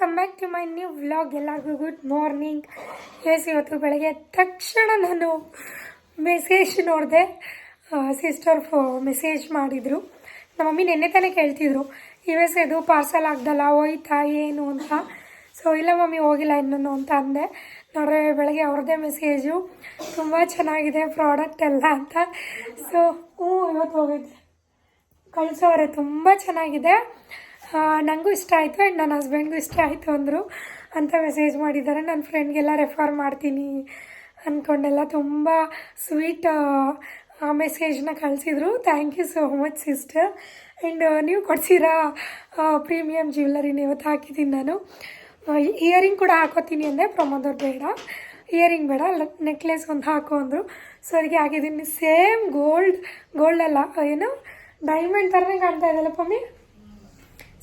Welcome back to my new vlog ಎಲ್ಲರಿಗೂ good morning yes ಇವತ್ತು ಬೆಳಗ್ಗೆ ತಕ್ಷಣ ನಾನು ಮೆಸೇಜ್ ನೋಡಿದೆ. ಸಿಸ್ಟರ್ ಫೋ ಮೆಸೇಜ್ ಮಾಡಿದರು. ನಮ್ಮ ಮಮ್ಮಿ ನೆನ್ನೆ ತಾನೇ ಕೇಳ್ತಿದ್ರು. ಯು ಎಸ್ ಪಾರ್ಸಲ್ ಆಗ್ದಲ್ಲ, ಹೋಯ್ತಾ ಏನು ಅಂತ. ಸೊ ಇಲ್ಲ ಮಮ್ಮಿ, ಹೋಗಿಲ್ಲ ಇನ್ನೂ ಅಂತ ಅಂದೆ. ನೋಡ್ರೆ, ಬೆಳಗ್ಗೆ ಅವ್ರದ್ದೇ ಮೆಸೇಜು ತುಂಬ ಚೆನ್ನಾಗಿದೆ ಪ್ರಾಡಕ್ಟ್ ಎಲ್ಲ ಅಂತ. ಸೊ ಹ್ಞೂ, ಇವತ್ತು ಹೋಗಿದ್ದೆ. ಕಳಿಸೋರೆ, ತುಂಬ ಚೆನ್ನಾಗಿದೆ. ನನಗೂ ಇಷ್ಟ ಆಯಿತು ಆ್ಯಂಡ್ ನನ್ನ ಹಸ್ಬೆಂಡ್ಗೂ ಇಷ್ಟ ಆಯಿತು ಅಂದರು. ಅಂತ ಮೆಸೇಜ್ ಮಾಡಿದ್ದಾರೆ. ನನ್ನ ಫ್ರೆಂಡ್ಗೆಲ್ಲ ರೆಫರ್ ಮಾಡ್ತೀನಿ ಅಂದ್ಕೊಂಡೆಲ್ಲ ತುಂಬ ಸ್ವೀಟ್ ಮೆಸೇಜ್ನ ಕಳಿಸಿದ್ರು. Thank you so much sister and ನೀವು ಕೊಡ್ಸಿರಾ ಪ್ರೀಮಿಯಮ್ ಜ್ಯುವೆಲ್ಲರಿನ ಇವತ್ತು ಹಾಕಿದ್ದೀನಿ ನಾನು. ಇಯರಿಂಗ್ ಕೂಡ ಹಾಕೋತೀನಿ ಅಂದರೆ ಪ್ರಮೋದವ್ರು ಬೇಡ. ಇಯರಿಂಗ್ ಬೇಡ ನೆಕ್ಲೆಸ್ ಒಂದು ಹಾಕು ಅಂದರು. ಸೊ ಅದಕ್ಕೆ ಹಾಕಿದ್ದೀನಿ ಸೇಮ್ ಗೋಲ್ಡ್ ಗೋಲ್ಡ್ ಅಲ್ಲ ಏನು? ಡೈಮಂಡ್ ಥರನೇ ಕಾಣ್ತಾ ಇದೆಯಲ್ಲ Pammi?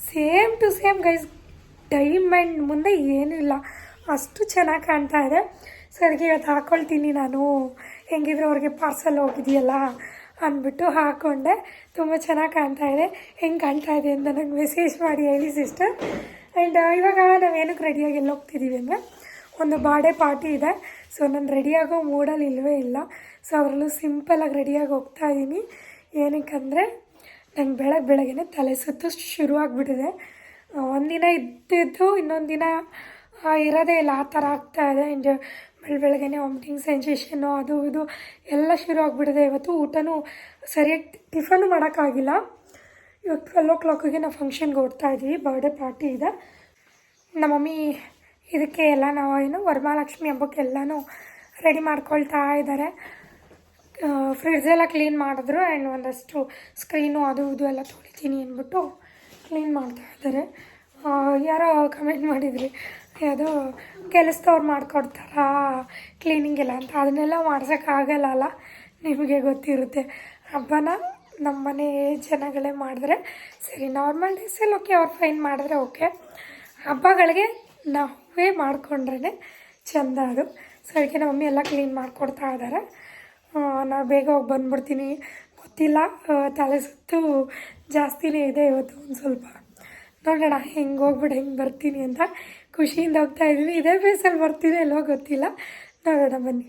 Same to same guys diamond ಮುಂದೆ ಏನಿಲ್ಲ. ಅಷ್ಟು ಚೆನ್ನಾಗಿ ಕಾಣ್ತಾ ಇದೆ. ಸೊ ಅದಕ್ಕೆ ಇವತ್ತು ಹಾಕ್ಕೊಳ್ತೀನಿ ನಾನು. ಹೆಂಗಿದ್ರು ಅವ್ರಿಗೆ ಪಾರ್ಸಲ್ ಹೋಗಿದೆಯಲ್ಲ ಅಂದ್ಬಿಟ್ಟು ಹಾಕ್ಕೊಂಡೆ ತುಂಬ ಚೆನ್ನಾಗಿ ಕಾಣ್ತಾ ಇದೆ. ಹೆಂಗೆ ಕಾಣ್ತಾ ಇದೆ ಅಂತ ನನಗೆ ಮೆಸೇಜ್ ಮಾಡಿ ಹೇಳಿ ಸಿಸ್ಟರ್ ಆ್ಯಂಡ್ ಇವಾಗ ನಾವೇನಕ್ಕೆ ರೆಡಿಯಾಗಿ ಎಲ್ಲ ಹೋಗ್ತಿದ್ದೀವಿ ಅಂದರೆ ಒಂದು ಬಾಡೆ ಪಾರ್ಟಿ ಇದೆ. ಸೊ ನಾನು ರೆಡಿಯಾಗೋ ಮೂಡಲ್ಲಿ ಇಲ್ಲವೇ ಇಲ್ಲ. ಸೊ ಅದರಲ್ಲೂ ಸಿಂಪಲಾಗಿ ರೆಡಿಯಾಗಿ ಹೋಗ್ತಾ ಇದ್ದೀನಿ ಏನಕ್ಕಂದರೆ ನಂಗೆ ಬೆಳಗ್ಗೆ ಬೆಳಗ್ಗೆ ತಲೆ ಸುತ್ತು ಶುರುವಾಗ್ಬಿಟ್ಟಿದೆ. ಒಂದಿನ ಇದ್ದಿದ್ದು ಇನ್ನೊಂದು ದಿನ ಇರೋದೇ ಇಲ್ಲ, ಆ ಥರ ಆಗ್ತಾ ಇದೆ. ಆ್ಯಂಡ್ ಬೆಳ ಬೆಳಗ್ಗೆ ವಾಮಿಟಿಂಗ್ ಸೆನ್ಸೇಷನ್ನು ಅದು ಇದು ಎಲ್ಲ ಶುರು ಆಗಿಬಿಟ್ಟಿದೆ ಇವತ್ತು ಊಟನೂ ಸರಿಯಾಗಿ ಟಿಫನು ಮಾಡೋಕ್ಕಾಗಿಲ್ಲ. ಇವತ್ತು ಟ್ವೆಲ್ ಓ ಕ್ಲಾಕಿಗೆ ನಾವು ಫಂಕ್ಷನ್ಗೆ ಓಡ್ತಾ ಇದ್ದೀವಿ ಬರ್ಡೇ ಪಾರ್ಟಿ ಇದೆ. ನಮ್ಮ ಮಮ್ಮಿ ಇದಕ್ಕೆ ಎಲ್ಲ ನಾವು ಏನು ವರಮಹಾಲಕ್ಷ್ಮಿ ಹಬ್ಬಕ್ಕೆ ಎಲ್ಲನೂ ರೆಡಿ ಮಾಡ್ಕೊಳ್ತಾ ಇದ್ದಾರೆ. ಫ್ರಿಡ್ಜ್ ಎಲ್ಲ ಕ್ಲೀನ್ ಮಾಡಿದ್ರು ಆ್ಯಂಡ್ ಒಂದಷ್ಟು ಸ್ಕ್ರೀನು ಅದು ಇದು ಎಲ್ಲ ತೊಳಿತೀನಿ ಅಂದ್ಬಿಟ್ಟು ಕ್ಲೀನ್ ಮಾಡ್ತಾ ಇದ್ದಾರೆ. ಯಾರೋ ಕಮೆಂಟ್ ಮಾಡಿದ್ರಿ, ಯಾವುದೋ ಕೆಲಸದವ್ರು ಮಾಡಿಕೊಡ್ತಾರಾ ಕ್ಲೀನಿಂಗ್ ಎಲ್ಲ ಅಂತ. ಅದನ್ನೆಲ್ಲ ಮಾಡ್ಸೋಕ್ಕಾಗಲ್ಲ ಅಲ್ಲ? ನಿಮಗೆ ಗೊತ್ತಿರುತ್ತೆ. ಹಬ್ಬನ ನಮ್ಮ ಮನೆ ಜನಗಳೇ ಮಾಡಿದ್ರೆ ಸರಿ ನಾರ್ಮಲ್ ಡೇಸಲ್ಲಿ ಓಕೆ ಅವ್ರು ಫೈನ್ ಮಾಡಿದ್ರೆ ಓಕೆ ಹಬ್ಬಗಳಿಗೆ ನಾವೇ ಮಾಡಿಕೊಂಡ್ರೇ ಚೆಂದ ಅದು. ಸೊ ಅದಕ್ಕೆ ನಮ್ಮ ಮಮ್ಮಿ ಎಲ್ಲ ಕ್ಲೀನ್ ಮಾಡಿಕೊಡ್ತಾ ಇದ್ದಾರೆ. ನಾನು ಬೇಗ ಹೋಗಿ ಬಂದ್ಬಿಡ್ತೀನಿ. ಗೊತ್ತಿಲ್ಲ ತಲೆ ಸುತ್ತು ಜಾಸ್ತಿನೇ ಇದೆ ಇವತ್ತು ಒಂದು ಸ್ವಲ್ಪ. ನೋಡೋಣ ಹೆಂಗೆ ಹೋಗ್ಬಿಟ್ಟು ಹೆಂಗೆ ಬರ್ತೀನಿ ಅಂತ ಖುಷಿಯಿಂದ ಹೋಗ್ತಾ ಇದ್ದೀನಿ. ಇದೇ ಬೇಸಲ್ಲಿ ಬರ್ತೀನಿ ಎಲ್ಲೋ ಗೊತ್ತಿಲ್ಲ. ನೋಡೋಣ ಬನ್ನಿ.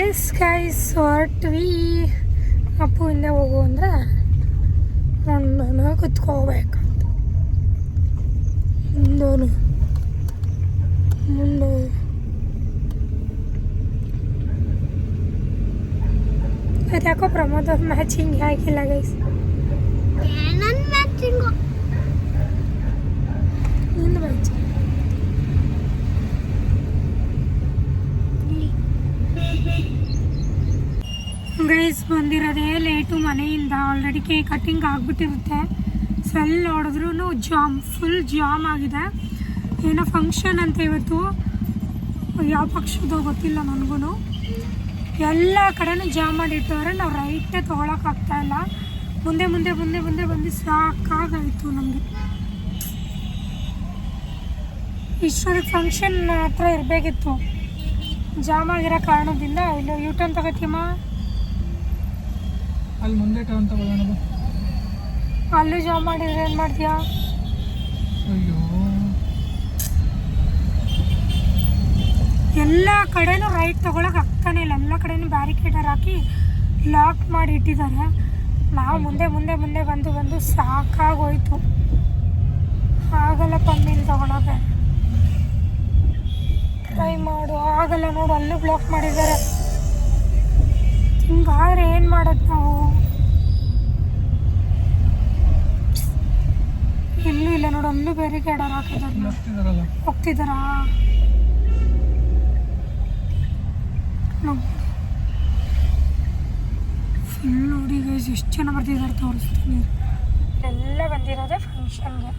ಎಸ್ ಗೈಸ್ ವಿ ಅಪ್ಪು ಹಿಂದೆ ಹೋಗು ಅಂದರೆ ನಾನು ಕುತ್ಕೋಬೇಕಂತ ಮುಂದೋನು. ಮುಂದೆ ಅದ್ಯಾಕೋ ಪ್ರಮೋದ್ ಅವ್ರ ಮ್ಯಾಚಿಂಗ್ ಆಗಿಲ್ಲ ಗೈಸ್ ನನ್ನ ಗೈಸ್ ಬಂದಿರೋದೇ ಲೇಟು ಮನೆಯಿಂದ ಆಲ್ರೆಡಿ ಕೇಕ್ ಕಟ್ಟಿಂಗ್ ಆಗಿಬಿಟ್ಟಿರುತ್ತೆ. ಸೊ ಎಲ್ಲಿ ನೋಡಿದ್ರೂ ಜಾಮ್ ಫುಲ್ ಜಾಮ್ ಆಗಿದೆ. ಏನೋ ಫಂಕ್ಷನ್ ಅಂತ ಇವತ್ತು. ಯಾವ ಪಕ್ಷದೋ ಗೊತ್ತಿಲ್ಲ ನನಗೂ ಎಲ್ಲ ಕಡೆನೂ ಜಾಮ್ ಮಾಡಿಟ್ಟವ್ರೆ ನಾವು ರೈಟೇ ತೊಗೊಳಕ್ಕಾಗ್ತಾ ಇಲ್ಲ. ಮುಂದೆ ಮುಂದೆ ಮುಂದೆ ಮುಂದೆ ಬಂದು ಸಾಕಾಗಾಯಿತು ನಮಗೆ. ಇಷ್ಟೊಂದು ಫಂಕ್ಷನ್ ಹತ್ರ ಇರಬೇಕಿತ್ತು. ಜಾಮ್ ಆಗಿರೋ ಕಾರಣದಿಂದ ಇಲ್ಲ ಯೂಟರ್ನ್ ತಗೋತೀಮ ಅಲ್ಲಿ ಮುಂದೆ ಟರ್ನ್ ತಗೊಳ್ಳೋಣ ಅಲ್ಲೂ ಜಾಮ್ ಮಾಡಿದ್ರೆ ಏನು ಮಾಡ್ತೀಯಾ? ಎಲ್ಲ ಕಡೆನೂ ರೈಟ್ ತೊಗೊಳಕ್ಕೆ ಆಗ್ತಾನೆ ಇಲ್ಲ. ಎಲ್ಲ ಕಡೆನೂ ಬ್ಯಾರಿಕೇಡರ್ ಹಾಕಿ ಲಾಕ್ ಮಾಡಿ ಇಟ್ಟಿದ್ದಾರೆ. ನಾವು ಮುಂದೆ ಮುಂದೆ ಮುಂದೆ ಬಂದು ಬಂದು ಸಾಕಾಗೋಯ್ತು. ಆಗಲ್ಲ ಪಮ್ಮಿಲ್ ತಗೊಳಕ್ಕೆ ಟ್ರೈ ಮಾಡು. ಆಗಲ್ಲ ನೋಡು ಅಲ್ಲೂ ಬ್ಲಾಕ್ ಮಾಡಿದ್ದಾರೆ. ಹಿಂಗಾದ್ರೆ ಏನು ಮಾಡೋದು ನಾವು? ಇಲ್ಲೂ ಇಲ್ಲ ನೋಡು ಅಲ್ಲೂ ಬ್ಯಾರಿಕೇಡರ್ ಹಾಕಿದ್ದಾರೆ. ಇಲ್ಲಿ ಹೋಗ್ತಿದ್ದಾರಾ ಫುಲ್ ನೋಡಿ ಗೈಸ್ ಎಷ್ಟು ಜನ ಬರ್ತಿದ್ದಾರೆ ತೋರಿಸ್ತೀನಿ. ಎಲ್ಲ ಬಂದಿರೋದೇ ಫಂಕ್ಷನ್ಗೆ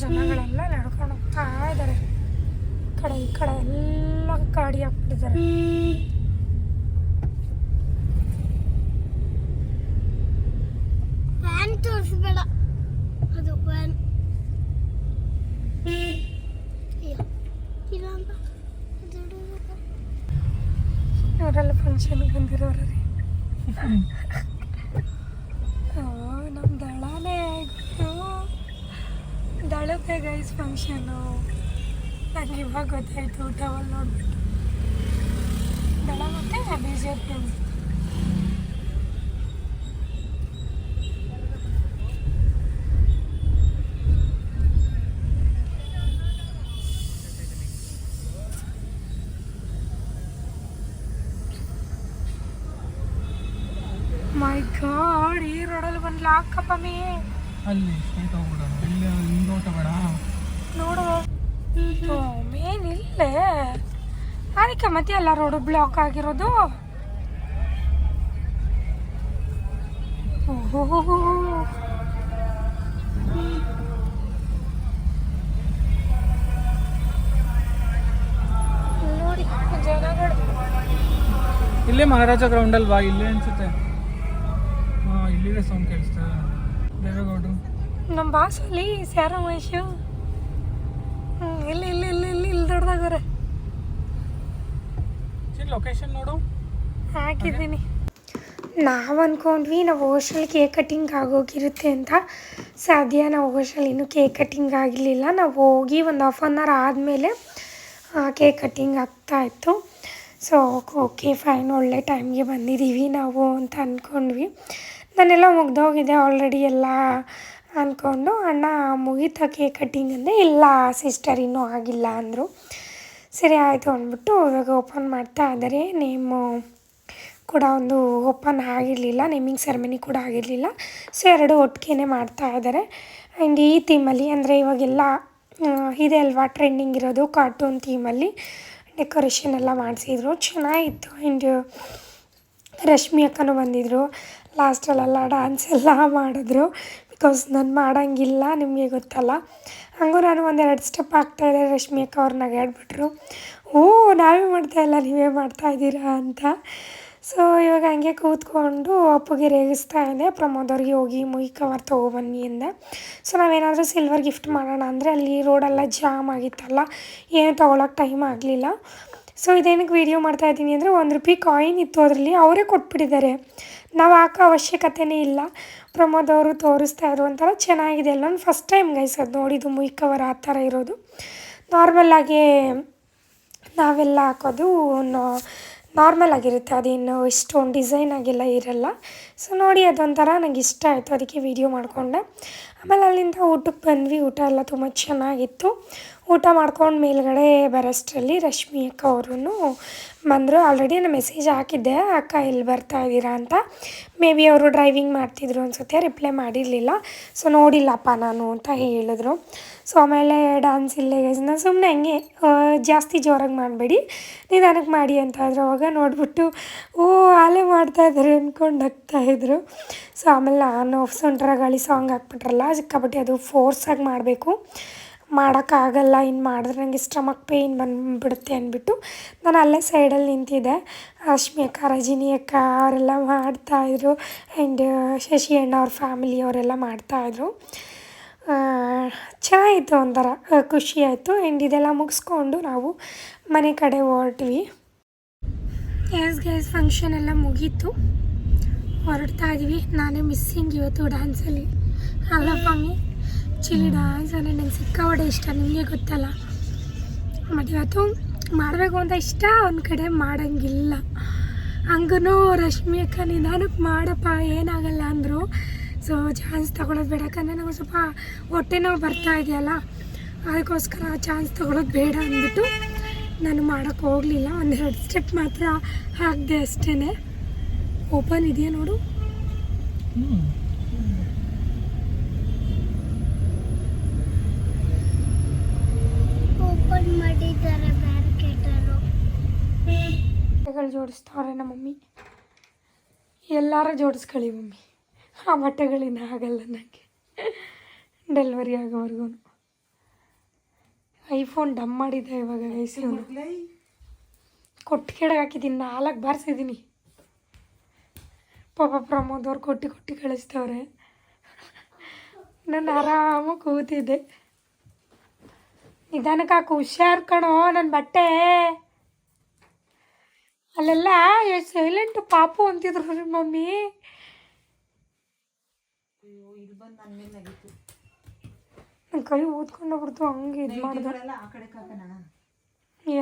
ಜನಗಳೆಲ್ಲ ನಡ್ಕೊಂಡು ಹೋಗ್ತಾ ಇದ್ದಾರೆ ಕಡೆ, ಈ ಕಡೆ ಎಲ್ಲ ಗಾಡಿ ಹಾಕ್ಬಿಟ್ಟಿದ್ದಾರೆ ವ್ಯಾನ್ ತೋರಿಸ್ಬೇಡ ಅದು ವ್ಯಾನ್ ಇಲ್ಲ ಅಂತ ದುಡ್ಡು ಇವರೆಲ್ಲ ಫಂಕ್ಷನ್ಗೆ ಬಂದಿರೋರು ರೀ ಓ ನಮ್ಮ ದಳನೇ ಗುರು ಇದೆ ಗೈಸ್ ಫಂಕ್ಷನು ನಂಗೆ ಇವಾಗ ಗೊತ್ತಾಯ್ತು ಟವಲ್ ನೋಡ್ಬಿಟ್ಟು. ಬೆಳ ಮತ್ತೆ B J P my god ಈ ರೋಡಲ್ಲಿ ಬಂದು ಲಾಕಪ್ಪ ಮೇ ಅಲ್ಲಿ ಸ್ಟ್ರೈಟ್ ಹೋಗ್ಬಿಡೋಣ ಇಲ್ಲಿ ಹಿಂದೋಟ ಬೇಡ. ಮೇನ್ ಇಲ್ಲೇ ಅದಕ್ಕೆ ಮತ್ತೆ ಎಲ್ಲ ರೋಡು ಬ್ಲಾಕ್ ಆಗಿರೋದು. ಓಹೋ. ನೋಡಿ ಜನಗಳು ಇಲ್ಲೇ ಮಹಾರಾಜ ಗ್ರೌಂಡಲ್ಲಿ ಬಾ ಇಲ್ಲೇ ಅನ್ಸುತ್ತೆ. ಹಾಂ ಇಲ್ಲಿದೆ ಸೌಂಡ್ ಕೇಳಿಸ್ತಾ. ದೇವೇಗೌಡರು? ನಮ್ಮ ಬಾಸ್ ಅಲ್ಲಿ ಸ್ಯಾರ ಮಹೇಶ್. ಇಲ್ಲಿ ಇಲ್ಲಿ ಇಲ್ಲಿ ಇಲ್ಲಿ ಇಲ್ಲಿ ದೊಡ್ಡದಾಗರೆ ಲೊಕೇಶನ್ ನೋಡು. ಹಾಕಿದ್ದೀನಿ ನಾವು ಅಂದ್ಕೊಂಡ್ವಿ ನಾವು ಹೋಸ್ಟೆಲ್ ಕೇಕ್ ಕಟ್ಟಿಂಗ್ ಆಗೋಗಿರುತ್ತೆ ಅಂತ. ಸದ್ಯ ನಾವು ಹೋಸ್ಟೆಲ್ ಇನ್ನೂ ಕೇಕ್ ಕಟ್ಟಿಂಗ್ ಆಗಿರಲಿಲ್ಲ. ನಾವು ಹೋಗಿ ಒಂದು ಹಾಫ್ ಆನ್ ಅವರ್ ಆದಮೇಲೆ ಕೇಕ್ ಕಟ್ಟಿಂಗ್ ಆಗ್ತಾಯಿತ್ತು ಸೊ ಓಕೆ ಫೈನ್ ಒಳ್ಳೆ ಟೈಮ್ಗೆ ಬಂದಿದ್ದೀವಿ ನಾವು ಅಂತ ಅಂದ್ಕೊಂಡ್ವಿ ನಾನೆಲ್ಲ ಮುಗ್ದೋಗಿದೆ ಆಲ್ರೆಡಿ ಎಲ್ಲ ಅಂದ್ಕೊಂಡು ಅಣ್ಣ ಮುಗೀತಾ ಕೇಕ್ ಕಟ್ಟಿಂಗ್ ಅಂದರೆ ಇಲ್ಲ ಸಿಸ್ಟರ್ ಇನ್ನೂ ಆಗಿಲ್ಲ ಅಂದರು. ಸರಿ ಆಯಿತು ಅಂದ್ಬಿಟ್ಟು ಇವಾಗ ಓಪನ್ ಮಾಡ್ತಾ ಇದ್ದಾರೆ. ನೇಮು ಕೂಡ ಒಂದು ಓಪನ್ ಆಗಿರಲಿಲ್ಲ ನೇಮಿಂಗ್ ಸೆರೆಮನಿ ಕೂಡ ಆಗಿರಲಿಲ್ಲ. ಸೊ ಎರಡು ಒಟ್ಟಿಗೆ ಮಾಡ್ತಾ ಇದ್ದಾರೆ. ಆ್ಯಂಡ್ ಈ ಥೀಮಲ್ಲಿ ಅಂದರೆ ಇವಾಗೆಲ್ಲ ಇದೆ ಅಲ್ವಾ ಟ್ರೆಂಡಿಂಗ್ ಇರೋದು ಕಾರ್ಟೂನ್ ಥೀಮಲ್ಲಿ ಡೆಕೋರೇಷನ್ ಎಲ್ಲ ಮಾಡಿಸಿದ್ರು. ಚೆನ್ನಾಗಿತ್ತು. ಆ್ಯಂಡ್ ರಶ್ಮಿ ಅಕ್ಕನೂ ಬಂದಿದ್ದರು ಲಾಸ್ಟಲ್ಲೆಲ್ಲ ಡ್ಯಾನ್ಸ್ ಎಲ್ಲ ಮಾಡಿದ್ರು. ಬಿಕಾಸ್ ನಾನು ಮಾಡೋಂಗಿಲ್ಲ ನಿಮಗೆ ಗೊತ್ತಲ್ಲ. ಹಂಗೂ ನಾನು ಒಂದೆರಡು ಸ್ಟೆಪ್ ಆಗ್ತಾಯಿದ್ದೆ ರಶ್ಮಿ ಅಕ್ಕ ಅವ್ರನ್ನ ನಗಾಡ್ಬಿಟ್ರು ಓ ನಾವೇ ಮಾಡ್ತಾ ಇಲ್ಲ, ನೀವೇ ಮಾಡ್ತಾ ಇದ್ದೀರಾ ಅಂತ. ಸೊ ಇವಾಗ ಹಂಗೆ ಕೂತ್ಕೊಂಡು ಅಪ್ಪಗೆ ರೇಗಿಸ್ತಾ ಇದೆ ಪ್ರಮೋದ್ ಅವ್ರಿಗೆ ಹೋಗಿ ಮುಯಿ ಕವರ್ ತೊಗೊಬನ್ನಿ ಅಂದೆ. ಸೊ ನಾವೇನಾದರೂ ಸಿಲ್ವರ್ ಗಿಫ್ಟ್ ಮಾಡೋಣ ಅಂದರೆ ಅಲ್ಲಿ ರೋಡೆಲ್ಲ ಜಾಮ್ ಆಗಿತ್ತಲ್ಲ, ಏನು ತೊಗೊಳಕ್ಕೆ ಟೈಮ್ ಆಗಲಿಲ್ಲ. ಸೊ ಇದೇನಕ್ಕೆ ವೀಡಿಯೋ ಮಾಡ್ತಾ ಇದ್ದೀನಿ ಅಂದರೆ ಒಂದು ರೂಪಾಯಿ ಕಾಯಿನ್ ಇತ್ತು ಅದರಲ್ಲಿ, ಅವರೇ ಕೊಟ್ಬಿಟ್ಟಿದ್ದಾರೆ. ನಾವು ಹಾಕೋ ಅವಶ್ಯಕತೆನೇ ಇಲ್ಲ. ಪ್ರಮೋದ್ ಅವರು ತೋರಿಸ್ತಾ ಇದ್ರು ಒಂಥರ ಚೆನ್ನಾಗಿದೆ. ಎಲ್ಲ ಫಸ್ಟ್ ಟೈಮ್ ಗೈಸ್ ಅದು ನೋಡಿದ್ದು ಮುಯ್ ಕವರ್ ಆ ಥರ ಇರೋದು. ನಾರ್ಮಲ್ಲಾಗಿ ನಾವೆಲ್ಲ ಹಾಕೋದು ನಾರ್ಮಲ್ ಆಗಿರುತ್ತೆ. ಅದೇನು ಇಷ್ಟೊಂದು ಡಿಸೈನ್ ಆಗಿಲ್ಲ ಇರಲ್ಲ. ಸೊ ನೋಡಿ ಅದೊಂಥರ ನನಗೆ ಇಷ್ಟ ಆಯಿತು. ಅದಕ್ಕೆ ವೀಡಿಯೋ ಮಾಡಿಕೊಂಡೆ. ಆಮೇಲೆ ಅಲ್ಲಿಂದ ಊಟಕ್ಕೆ ಬಂದ್ವಿ. ಊಟ ಎಲ್ಲ ತುಂಬ ಚೆನ್ನಾಗಿತ್ತು. ಊಟ ಮಾಡ್ಕೊಂಡು ಮೇಲ್ಗಡೆ ಬರೋಷ್ಟರಲ್ಲಿ ರಶ್ಮಿ ಅಕ್ಕ ಅವರೂ ಬಂದರು. ಆಲ್ರೆಡಿ ನಾನು ಮೆಸೇಜ್ ಹಾಕಿದ್ದೆ, ಅಕ್ಕ ಎಲ್ಲಿ ಬರ್ತಾ ಇದ್ದೀರಾ ಅಂತ? ಮೇ ಬಿ ಅವರು ಡ್ರೈವಿಂಗ್ ಮಾಡ್ತಿದ್ರು ಅನ್ಸುತ್ತೆ ರಿಪ್ಲೈ ಮಾಡಿರಲಿಲ್ಲ. ಸೊ ನೋಡಿಲ್ಲಪ್ಪ ನಾನು ಅಂತ ಹೇಳಿದ್ರು. ಸೊ ಆಮೇಲೆ ಡಾನ್ಸ್ ಇಲ್ಲೇ ನಾನು ಸುಮ್ಮನೆ ಹಂಗೆ ಜಾಸ್ತಿ ಜೋರಾಗಿ ಮಾಡಬೇಡಿ. ನಿಧಾನಕ್ಕೆ ಮಾಡಿ ಅಂತ ಇದ್ರು ಅವಾಗ ನೋಡಿಬಿಟ್ಟು, ಓ ಆಲೇ ಮಾಡ್ತಾ ಇದ್ದಾರೆ ಅಂದ್ಕೊಂಡು ಹಾಕ್ತಾಯಿದ್ರು ಸೊ ಆಮೇಲೆ ನಾನು ಸುಂಟ್ರ ಗಾಳಿ ಸಾಂಗ್ ಹಾಕ್ಬಿಟ್ರಲ್ಲ ಸಿಕ್ಕಾಪಟ್ಟೆ ಅದು ಫೋರ್ಸಾಗಿ ಮಾಡಬೇಕು. ಮಾಡೋಕ್ಕಾಗಲ್ಲ ಇನ್ನು ಮಾಡಿದ್ರೆ ನನಗೆ ಸ್ಟಮಕ್ ಪೇಯ್ನ್ ಬಂದುಬಿಡುತ್ತೆ ಅಂದ್ಬಿಟ್ಟು ನಾನು ಅಲ್ಲೇ ಸೈಡಲ್ಲಿ ನಿಂತಿದ್ದೆ. ರಶ್ಮಿ ಅಕ್ಕ ರಜಿನಿ ಅಕ್ಕ ಅವರೆಲ್ಲ ಮಾಡ್ತಾಯಿದ್ರು ಆ್ಯಂಡ್ ಶಶಿ ಅಣ್ಣ ಅವ್ರ ಫ್ಯಾಮಿಲಿ ಅವರೆಲ್ಲ ಮಾಡ್ತಾಯಿದ್ರು ಚೆನ್ನಾಗಿತ್ತು ಒಂಥರ ಖುಷಿ ಆಯಿತು. ಆ್ಯಂಡ್ ಇದೆಲ್ಲ ಮುಗಿಸ್ಕೊಂಡು ನಾವು ಮನೆ ಕಡೆ ಹೊರಟ್ವಿ. ಎಸ್ ಗೈಸ್ ಫಂಕ್ಷನ್ ಎಲ್ಲ ಮುಗೀತು. ಹೊರಡ್ತಾ ಇದ್ವಿ. ನಾನೇ ಮಿಸ್ಸಿಂಗ್ ಇವತ್ತು ಡ್ಯಾನ್ಸಲ್ಲಿ ಅಲ್ಲ, ಮಮ್ಮಿ? ಚಿಲಿ ಡ್ಯಾನ್ಸ್ ಅಂದರೆ ನಂಗೆ ಸಿಕ್ಕಾಪಟ್ಟೆ ಇಷ್ಟ ನಿಮಗೆ ಗೊತ್ತಲ್ಲ. ಮತ್ತು ಇವತ್ತು ಮಾಡಬೇಕು ಅಂತ ಇಷ್ಟ, ಒಂದು ಕಡೆ ಮಾಡೋಂಗಿಲ್ಲ. ಹಂಗೂ ರಶ್ಮಿ ಅಕ್ಕ ನಿಧಾನಕ್ಕೆ ಮಾಡಪ್ಪ, ಏನಾಗಲ್ಲ ಅಂದರು. ಸೊ ಚಾನ್ಸ್ ತೊಗೊಳೋದು ಬೇಡ. ಯಾಕಂದರೆ ನಮಗೆ ಸ್ವಲ್ಪ ಹೊಟ್ಟೆ ನೋವು ಬರ್ತಾ ಇದೆಯಲ್ಲ, ಅದಕ್ಕೋಸ್ಕರ ಚಾನ್ಸ್ ತೊಗೊಳೋದು ಬೇಡ ಅಂದ್ಬಿಟ್ಟು ನಾನು ಮಾಡೋಕ್ಕೆ ಹೋಗಲಿಲ್ಲ. ಒಂದೆರಡು ಸ್ಟೆಪ್ ಮಾತ್ರ ಹಾಕಿದೆ ಅಷ್ಟೇ ಓಪನ್ ಇದೆಯಾ ನೋಡು? ಬ್ಯಾರಿಕೇಟರು ಬಟ್ಟೆಗಳು ನಮ್ಮ ಮಮ್ಮಿ. ಎಲ್ಲಾರು ಜೋಡಿಸ್ಕೊಳ್ಳಿ ಮಮ್ಮಿ. ಆ ಬಟ್ಟೆಗಳಿನ್ನ ಆಗಲ್ಲ ನನಗೆ ಡೆಲಿವರಿ ಆಗೋವರೆಗೂ ಐಫೋನ್ ಡಮ್ ಮಾಡಿದ್ದೆ ಇವಾಗ ಗೈಸ್ ಕೊಟ್ಟು ಕೆಳಗೆ ಹಾಕಿದ್ದೀನಿ ನಾಲ್ಕು ಬಾರಿಸಿದ್ದೀನಿ ಪಾಪ ಪ್ರಮೋದವ್ರು ಕೊಟ್ಟು ಕೊಟ್ಟು ಕಳಿಸ್ತವ್ರೆ. ನಾನು ಆರಾಮಾಗಿ ಕೂತಿದ್ದೆ. ನಿಧಾನಕ್ಕೆ ಹಾಕು ಹುಷಾರ್ ಕಣೋ ನನ್ನ ಬಟ್ಟೆ. ಅಲ್ಲೆಲ್ಲ ಸೈಲೆಂಟ್ ಪಾಪು ಅಂತಿದ್ರು ರೀ ಮಮ್ಮಿ. ನನ್ನ ಕೈ ಊದ್ಕೊಂಡು ಬಿಡ್ತು ಹಂಗೆ ಇದು ಮಾಡ್ದೆ.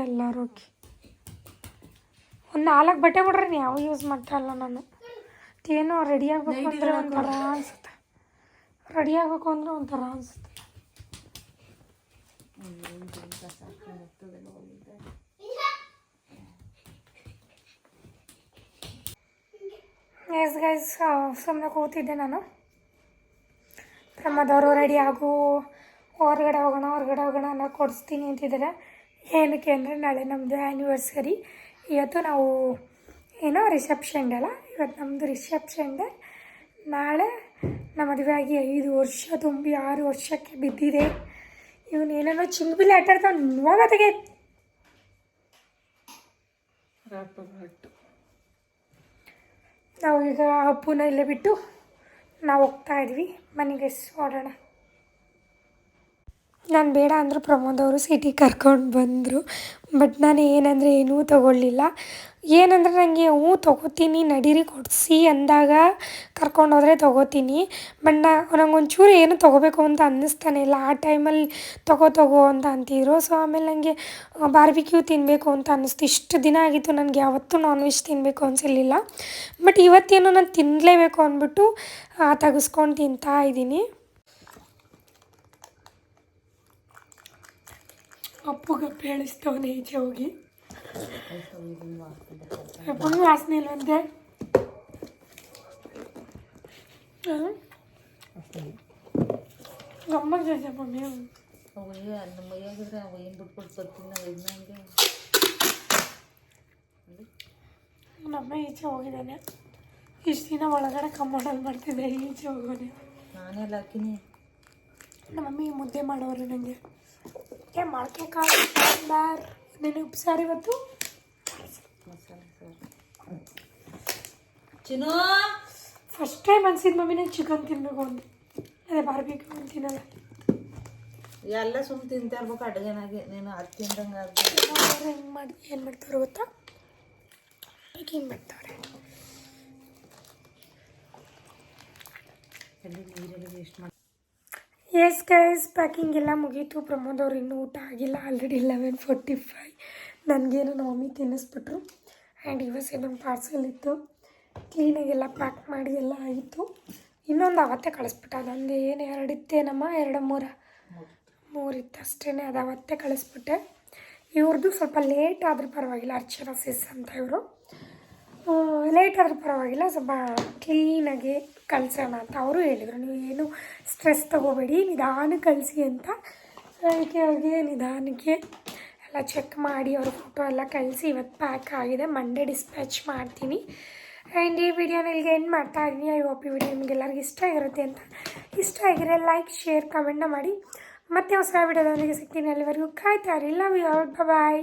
ಎಲ್ಲರೂ ಓಕೆ ಒಂದು ನಾಲ್ಕು ಬಟ್ಟೆ ಬಿಡ್ರಿ ನೀವು ಯಾವ ಯೂಸ್ ಮಾಡ್ತಾ ಇಲ್ಲ ನಾನು. ಏನೋ ರೆಡಿ ಆಗಬೇಕು ಅಂದರೆ ಒಂಥರ ಅನ್ಸುತ್ತೆ. ರೆಡಿ ಆಗಬೇಕು ಅಂದರೆ ಒಂಥರ ಅನ್ಸುತ್ತೆ. ಎಸ್ ಗೈಸ್ ಸುಮ್ಮನೆ ಕೂತಿದ್ದೆ ನಾನು. ಪ್ರಮೋದವರು ರೆಡಿ ಆಗು, ಹೊರಗಡೆ ಹೋಗೋಣ ಹೊರಗಡೆ ಹೋಗೋಣ ಅನ್ನೋ ಕೊಡಿಸ್ತೀನಿ ಅಂತಿದ್ದಾರೆ. ಏನಕ್ಕೆ ಅಂದರೆ ನಾಳೆ ನಮ್ಮದು ಆ್ಯನಿವರ್ಸರಿ ಇವತ್ತು ನಾವು ಏನೋ ರಿಸೆಪ್ಷನ್ ಡೇ ಅಲ್ಲ? ಇವತ್ತು ನಮ್ಮದು ರಿಸೆಪ್ಷನ್ ಡೇ ನಾಳೆ ನಮ್ಮ ಮದುವೆ ಆಗಿ ಐದು ವರ್ಷ ತುಂಬಿ ಆರು ವರ್ಷಕ್ಕೆ ಬಿದ್ದಿದೆ. ಇವನು ಏನೇನೋ ಚಿಂಗ್ಬಿಲ್ಲಿ ಆಟಾಡ್ತಾವ ನೋವಾಗತ್ತಿಗೆ ನಾವು ಈಗ ಅಪ್ಪುನ ಇಲ್ಲೇ ಬಿಟ್ಟು ನಾವು ಹೋಗ್ತಾ ಇದ್ವಿ. ಮನೆಗೆ ಹೊರಡೋಣ. ನಾನು ಬೇಡ ಅಂದರು ಪ್ರಮೋದ್ ಅವರು ಸಿಟಿ ಕರ್ಕೊಂಡು ಬಂದರು. ಬಟ್ ನಾನು ಏನಂದರೆ ಏನೂ ತೊಗೊಳ್ಳಿಲ್ಲ. ಏನಂದರೆ ನನಗೆ ಹ್ಞೂ, ತೊಗೋತೀನಿ, ನಡೀರಿ, ಕೊಡಿಸಿ ಅಂದಾಗ ಕರ್ಕೊಂಡೋದ್ರೆ ತೊಗೋತೀನಿ. ಬಟ್ ನಾ ನಂಗೊಂಚೂರು ಏನು ತೊಗೋಬೇಕು ಅಂತ ಅನ್ನಿಸ್ತಾನೆ ಇಲ್ಲ. ಆ ಟೈಮಲ್ಲಿ ತೊಗೋ ತೊಗೋ ಅಂತ ಅಂತಿದ್ರು. ಸೊ ಆಮೇಲೆ ನನಗೆ ಬಾರ್ಬಿಕ್ಯೂ ತಿನ್ನಬೇಕು ಅಂತ ಅನ್ನಿಸ್ತು. ಇಷ್ಟು ದಿನ ಆಗಿತ್ತು ನನಗೆ, ಯಾವತ್ತೂ ನಾನ್ ವೆಜ್ ತಿನ್ನಬೇಕು ಅನಿಸಿರ್ಲಿಲ್ಲ. ಬಟ್ ಇವತ್ತೇನೋ ನಾನು ತಿನ್ನಲೇಬೇಕು ಅಂದ್ಬಿಟ್ಟು ತೆಗೆಸ್ಕೊಂಡು ತಿಂತಾ ಇದ್ದೀನಿ. ಅಪ್ಪು ಗಪ್ಪಿ ಹೇಳಿಸ್ತವನೆ ಈಚೆ ಹೋಗಿ ಅಪ್ಪನ ವಾಸನೆ ಇಲ್ವಂತೆ? ಗಮ್ಮತ್ ಮಮ್ಮಿ ಅವಯ್ಯ ನಮ್ಮ ಮೈಯಾಗಿದ್ರೆ ಅವ ಏನು ಬಿಟ್ಬಿಟ್ಟು ಬರ್ತೀನಿ ನಾವು ಇದ್ನಂಗೆ ನಮ್ಮ ಈಚೆ ಹೋಗಿದ್ದಾನೆ. ಇಷ್ಟು ದಿನ ಒಳಗಡೆ ಕಮ್ಮಡಲ್ಲಿ ಮಾಡ್ತಿದ್ದೆ ಈಚೆ ಹೋಗೋನೆ ನಾನೆಲ್ಲ ಹಾಕಿನಿ. ನಮ್ಮ ಮಮ್ಮಿ ಮುದ್ದೆ ಮಾಡೋರು ನನಗೆ ಏ ಮೊಳಕೆ ಕಾಳು ಸಾಂಬಾರ್ ನೆನೆ ಉಪ್ಸಾರು ಇವತ್ತು? ಚಿನ್ನು! ಫಸ್ಟ್ ಟೈಮ್ ಅನ್ಸಿದ್ದು ಮಮ್ಮಿ ನಾನು ಚಿಕನ್ ತಿನ್ನಬೇಕು ಅಂತ ಅದೇ ಬಾರ್ಬೇಕು ಅಂತ ತಿನ್ನಲ್ಲ. ಎಲ್ಲ ಸುಮ್ ತಿಂತಾ ಇರ್ಬೇಕು ಅಡುಗೆನಾಗೆ. ನೀನು ಅದು ತಿಂದಂಗೆ ಹೆಂಗೆ ಮಾಡಿ ಏನು ಮಾಡ್ತಾರೆ ಗೊತ್ತಾ? ಪ್ಯಾಕಿಂಗ್ ಮಾಡ್ತಾರೆ ಅಲ್ಲಿ ನೀರೆಲ್ಲ ವೇಸ್ಟ್ ಮಾಡಿ ಎಸ್ ಗೈಸ್ ಪ್ಯಾಕಿಂಗ್ ಎಲ್ಲ ಮುಗೀತು. ಪ್ರಮೋದ್ ಅವ್ರು ಇನ್ನೂ ಊಟ ಆಗಿಲ್ಲ. ಆಲ್ರೆಡಿ ಲೆವೆನ್ ಫೋರ್ಟಿ ಫೈ ನನಗೇನು ಮಮ್ಮಿ ತಿನ್ನಿಸ್ಬಿಟ್ರು. ಆ್ಯಂಡ್ ಇವಸ್ ಏನೊಂದು ಪಾರ್ಸಲ್ ಇತ್ತು. ಕ್ಲೀನಾಗೆಲ್ಲ ಪ್ಯಾಕ್ ಮಾಡಿ ಎಲ್ಲ ಆಯಿತು. ಇನ್ನೊಂದು ಅವತ್ತೇ ಕಳಿಸ್ಬಿಟ್ಟ. ಅದೊಂದು ಏನು ಎರಡು ಇತ್ತೇನಮ್ಮ ಎರಡು ಮೂರ? ಮೂರಿತ್ತು ಅಷ್ಟೇ ಅದು ಅವತ್ತೇ ಕಳಿಸ್ಬಿಟ್ಟೆ. ಇವ್ರದ್ದು ಸ್ವಲ್ಪ ಲೇಟ್ ಆದರೂ ಪರವಾಗಿಲ್ಲ. ಅರ್ಚನಾ ಸಿಸ್ ಅಂತ ಇವರು. ಲೇಟ್ ಆದರೂ ಪರವಾಗಿಲ್ಲ, ಸ್ವಲ್ಪ ಕ್ಲೀನಾಗಿ ಕಲಿಸೋಣ ಅಂತ ಅವರು ಹೇಳಿದರು. ನೀವು ಏನು ಸ್ಟ್ರೆಸ್ ತೊಗೋಬೇಡಿ, ನಿಧಾನ ಕಲಿಸಿ ಅಂತ ಸೊ ಅದಕ್ಕೆ ಅವ್ರಿಗೆ ನಿಧಾನಕ್ಕೆ ಎಲ್ಲ ಚೆಕ್ ಮಾಡಿ ಅವ್ರ ಫೋಟೋ ಎಲ್ಲ ಕಳಿಸಿ ಇವತ್ತು ಪ್ಯಾಕ್ ಆಗಿದೆ. ಮಂಡೇ ಡಿಸ್ಪ್ಯಾಚ್ ಮಾಡ್ತೀನಿ. ಆ್ಯಂಡ್ ಈ ವಿಡಿಯೋನ ಇಲ್ಲಿಗೆ ಎಂಡ್ ಮಾಡ್ತಾ ಇದ್ದೀನಿ. ಐ ಹೋಪ್ ಈ ವಿಡಿಯೋ ನಿಮಗೆಲ್ಲರಿಗೂ ಇಷ್ಟ ಆಗಿರುತ್ತೆ ಅಂತ. ಇಷ್ಟ ಆಗಿದ್ರೆ ಲೈಕ್ ಶೇರ್ ಕಮೆಂಟ್ನ ಮಾಡಿ. ಮತ್ತೆ ಹೊಸ ವಿಡಿಯೋದೊಂದಿಗೆ ಸಿಗ್ತೀನಿ. ಅಲ್ಲಿವರೆಗೂ ಕಾಯ್ತಾ ಇರಿ. Love you bye